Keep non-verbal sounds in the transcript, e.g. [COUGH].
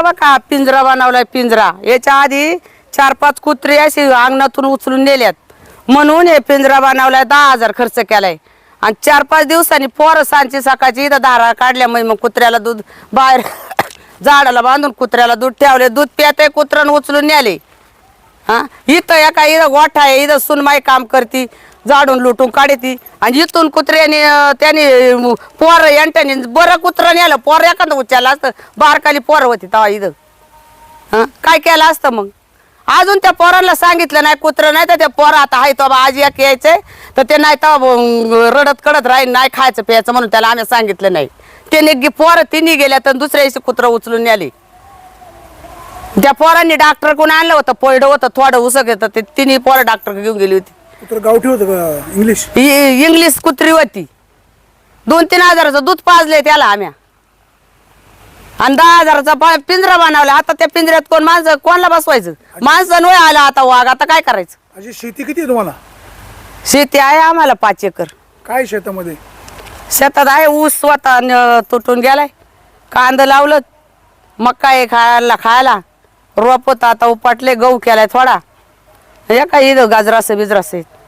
हे बघा पिंजरा बनवलाय पिंजरा. याच्या आधी चार पाच कुत्री अशी अंगणातून उचलून नेल्यात. म्हणून हे पिंजरा बनवलाय दहा हजार खर्च केलाय. आणि चार पाच दिवसांनी पोरं सांची सकाळची इथं दारा काढल्या मग कुत्र्याला दूध बाहेर [COUGHS] झाडाला बांधून कुत्र्याला दूध ठेवले दूध प्याते कुत्र्यानं उचलून नेले हा? इथं एका इथं गोठा आहे इथं सुनमाई काम करती. झाडून लुटून काढती आणि इथून कुत्र्याने त्याने पोर पोरं यांट्याने बरं कुत्रं नेलं. पोरं एखादं उच्चायला असतं. बारकाली पोरं होती तेव्हा इथं. हा? काय केलं असतं मग? अजून त्या पोरांना सांगितलं नाही कुत्रं नाही तर त्या पोरं आता आहे तो आज एक यायचंय. तर ते नाही तर रडत कडत राहील नाही खायचं प्यायचं म्हणून त्याला आम्ही सांगितलं नाही. ते निघी पोरं तिन्ही गेल्या तर दुसऱ्या दिवशी कुत्रं उचलून नेली. त्या पोरांनी डॉक्टर कोण आणलं होतं? पोयडं होतं थोडं उसक येतं ते तिन्ही पोरं डॉक्टर घेऊन गेली होती. कुत्र गावठी होतं का? इंग्लिश इंग्लिश कुत्री होती. दोन तीन हजाराचं दूध पाजले त्याला आम्ही. आणि दहा हजाराचा पा- पिंजरा बनवला. आता त्या पिंजऱ्यात कोण माणसं कोणाला बसवायचं? माणसं नोय आला आता वाघ. आता काय करायचं? अशी शेती किती आहे तुम्हाला? शेती आहे आम्हाला पाच एकर. काय शेतामध्ये? शेतात आहे ऊस स्वतः न- तुटून गेलाय. कांदा लावलं. मका आहे खायला खायला. रोप होतं आता उपाटले गहू केलाय थोडा. हे काय इथं गाजरास बिजरास आहेत